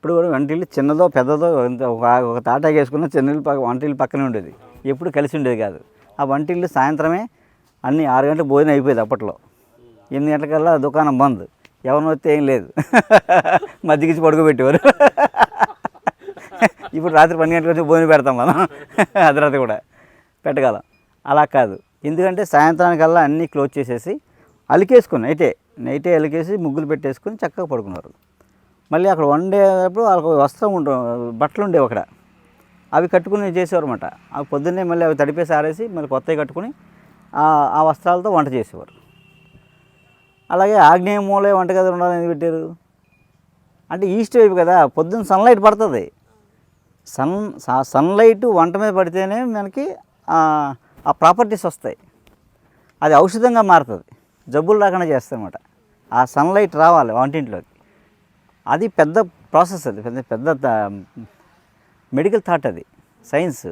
ఎప్పుడు కూడా వంటిల్లు చిన్నదో పెద్దదో ఒక ఒక తాటాకు వేసుకున్న చిన్నల్లు పక్క వంటిల్లు పక్కనే ఉండేది. ఎప్పుడు కలిసి ఉండేది కాదు. ఆ వంటిల్లు సాయంత్రమే అన్ని ఆరు గంటలకు భోజనం అయిపోయేది అప్పట్లో. ఎనిమిది గంటలకల్లా దుకాణం బంద్. ఎవరిని వస్తే ఏం లేదు. మధ్యకిచ్చి పడుకోబెట్టేవారు. ఇప్పుడు రాత్రి పన్నెండు గంటలకు వచ్చి భోజనం పెడతాం మనం. అర్ధరాత్రి కూడా పెట్టగలం. అలా కాదు. ఎందుకంటే సాయంత్రానికల్లా అన్నీ క్లోజ్ చేసేసి అలికేసుకుని నైటే. నైటే అలికేసి ముగ్గులు పెట్టేసుకుని చక్కగా పడుకున్నారు. మళ్ళీ అక్కడ వండేటప్పుడు వాళ్ళకి వస్త్రం ఉండ బట్టలు ఉండేవి అక్కడ. అవి కట్టుకుని చేసేవారు అనమాట అవి పొద్దున్నే మళ్ళీ అవి తడిపేసి ఆరేసి మళ్ళీ కొత్తవి కట్టుకుని ఆ- వస్త్రాలతో వంట చేసేవారు. అలాగే ఆగ్నేయ మూలే వంటగది ఉండాలని ఎందుకు పెట్టారు? అంటే ఈస్ట్ వైపు కదా పొద్దున్న సన్లైట్ పడుతుంది. సన్ సన్లైట్ వంట మీద పడితేనే మనకి ఆ ప్రాపర్టీస్ వస్తాయి. అది ఔషధంగా మారుతుంది. జబ్బులు రాకుండా చేస్తుంది ఆ సన్లైట్ రావాలి వంటింట్లోకి. అది పెద్ద ప్రాసెస్ అది. పెద్ద పెద్ద మెడికల్ థాట్ అది. సైన్స్.